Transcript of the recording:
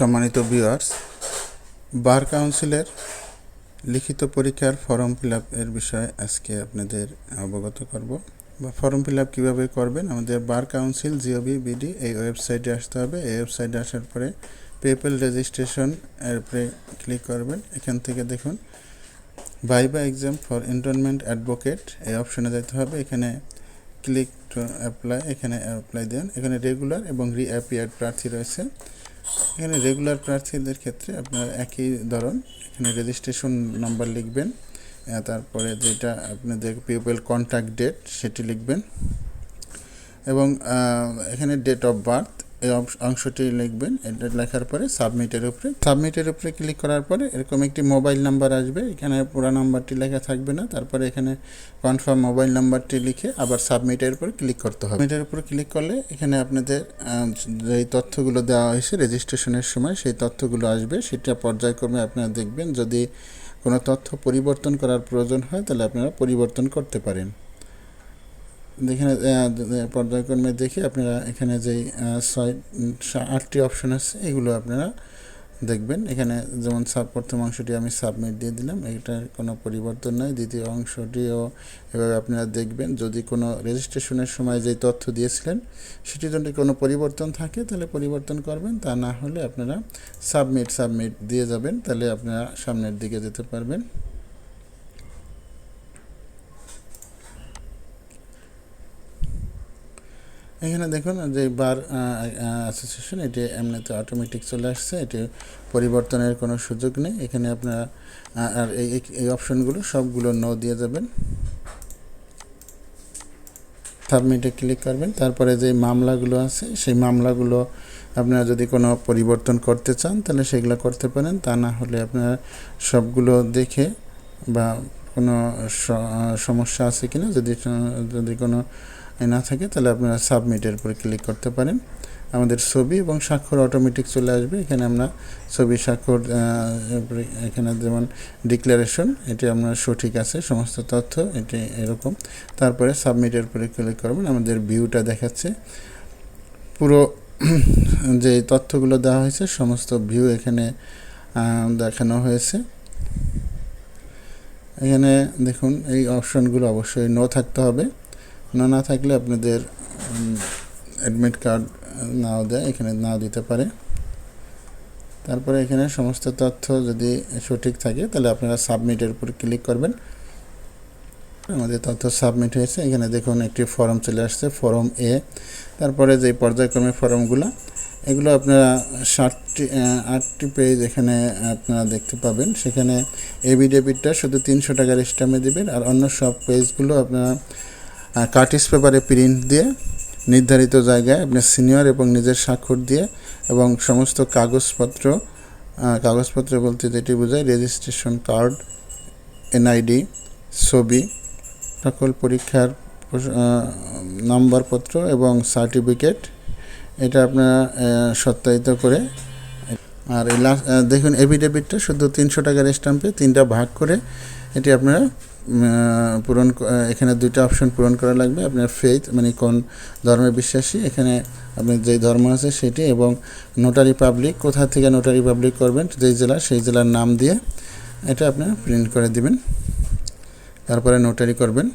সম্মানিত ভিউয়ার্স বার কাউন্সিলের লিখিত পরীক্ষার ফর্ম ফিল এর বিষয়ে আজকে আপনাদের অবগত করব। বা ফর্ম ফিল আপ কীভাবে করবেন? আমাদের বার কাউন্সিল জিওবি বিডি এই ওয়েবসাইটে আসতে হবে। এই ওয়েবসাইটে আসার পরে পেপেল রেজিস্ট্রেশন এর উপরে ক্লিক করবেন। এখান থেকে দেখুন viva exam for enrolment advocate এই অপশনে যেতে হবে। এখানে ক্লিক টু অ্যাপ্লাই এখানে অ্যাপ্লাই দেন। এখানে রেগুলার এবং রিঅ্যাপিয়ার্ড প্রার্থী রয়েছে। এখানে রেগুলার প্রার্থীদের ক্ষেত্রে আপনার একই ধরন, এখানে রেজিস্ট্রেশন নাম্বার লিখবেন তারপরে যেটা আপনাদের পিপল কন্ট্যাক্ট ডেট সেটি লিখবেন। এবং এখানে ডেট অফ বার্থ এই অংশ- অংশটি লিখবেন। এটা লেখার পরে সাবমিটের উপরে। সাবমিটের উপরে ক্লিক করার পরে এরকম একটি মোবাইল নাম্বার আসবে। এখানে পুরো নাম্বারটি লেখা থাকবে না। তারপরে এখানে কনফার্ম মোবাইল নাম্বারটি লিখে আবার সাবমিটের উপর ক্লিক করতে হবে। সাবমিটের উপর ক্লিক করলে এখানে আপনাদের যেই তথ্যগুলো দেওয়া হয়েছে রেজিস্ট্রেশনের সময় সেই তথ্যগুলো আসবে। সেটা পর্যায়ক্রমে আপনারা দেখবেন। যদি কোনো তথ্য পরিবর্তন করার প্রয়োজন হয় তাহলে আপনারা পরিবর্তন করতে পারেন। এখানে পর্যায়ক্রমে দেখে আপনারা এখানে যেই ছয় আটটি অপশন আছে, এগুলো আপনারা দেখবেন। এখানে যেমন সাব প্রথম অংশটি আমি সাবমিট দিয়ে দিলাম এটার কোনো পরিবর্তন নয় দ্বিতীয় অংশটিও এভাবে আপনারা দেখবেন। যদি কোনো রেজিস্ট্রেশনের সময় যেই তথ্য দিয়েছিলেন, সেটি যদি কোনো পরিবর্তন থাকে, তাহলে পরিবর্তন করবেন। তা না হলে আপনারা সাবমিট সাবমিট দিয়ে যাবেন, তাহলে আপনারা সামনের দিকে যেতে পারবেন। এখানে দেখুন যে বার অ্যাসোসিয়েশন এটি এমনিতে অটোমেটিক চলে আসছে, এটি পরিবর্তনের কোনো সুযোগ নেই। এখানে আপনারা আর এই, এই- অপশনগুলো সবগুলো নো দিয়ে যাবেন সাবমিটে ক্লিক করবেন। তারপরে যে মামলাগুলো আছে, সেই মামলাগুলো আপনারা যদি কোনো পরিবর্তন করতে চান, তাহলে সেগুলো করতে পারেন। তা না হলে আপনারা সবগুলো দেখে বা কোনো সমস্যা আছে কিনা, যদি যদি কোনো না থাকে, তাহলে আপনারা সাবমিটের উপরে ক্লিক করতে পারেন। আমাদের ছবি এবং স্বাক্ষর অটোমেটিক চলে আসবে। এখানে আমরা ছবি, স্বাক্ষর এখানে যেমন ডিক্লারেশন এটি আপনার সঠিক আছে, সমস্ত তথ্য এটি এরকম। তারপরে সাবমিটের উপরে ক্লিক করবেন, আমাদের ভিউটা দেখাচ্ছে। পুরো যে তথ্যগুলো দেওয়া হয়েছে, সমস্ত ভিউ এখানে দেখানো হয়েছে। এখানে দেখুন, এই অপশনগুলো অবশ্যই নো থাকতে হবে। না না থাকলে আপনাদের অ্যাডমিট কার্ড নাও দেয়, এখানে নাও দিতে পারে। তারপরে এখানে সমস্ত তথ্য যদি সঠিক থাকে, তাহলে আপনারা সাবমিটের উপর ক্লিক করবেন। আমাদের তথ্য সাবমিট হয়েছে। এখানে দেখুন, একটি ফর্ম চলে আসছে ফর্ম এ তারপরে যে পর্যায়ক্রমে ফর্মগুলো এগুলো আপনারা ষাটটি আটটি পেজ এখানে আপনারা দেখতে পাবেন। সেখানে এভিডেভিটটা শুধু তিনশো টাকার স্ট্যাম্পে দেবেন, আর অন্য সব পেজগুলো আপনারা কার্টিস পেপারে প্রিন্ট দিয়ে, নির্ধারিত জায়গায় আপনার সিনিয়র এবং নিজের স্বাক্ষর দিয়ে এবং সমস্ত কাগজপত্র কাগজপত্র বলতে যেটি বোঝায় রেজিস্ট্রেশন কার্ড এনআইডি ছবি, সকল পরীক্ষার নাম্বারপত্র এবং সার্টিফিকেট এটা আপনারা সত্যায়িত করে। আর এই লাস্ট দেখুন এভিডেভিটটা শুধু তিনশো টাকার স্ট্যাম্পে তিনটা ভাগ করে এটি আপনারা পূরণ এখানে দুইটা অপশন পূরণ করা লাগবে। আপনার ফেথ মানে কোন ধর্মে বিশ্বাসী, এখানে আপনি যেই ধর্ম আছে সেটি এবং নোটারি পাবলিক কোথা থেকে নোটারি পাবলিক করবেন, যেই জেলা, সেই জেলার নাম দিয়ে এটা আপনি প্রিন্ট করে দিবেন। তারপরে নোটারি করবেন।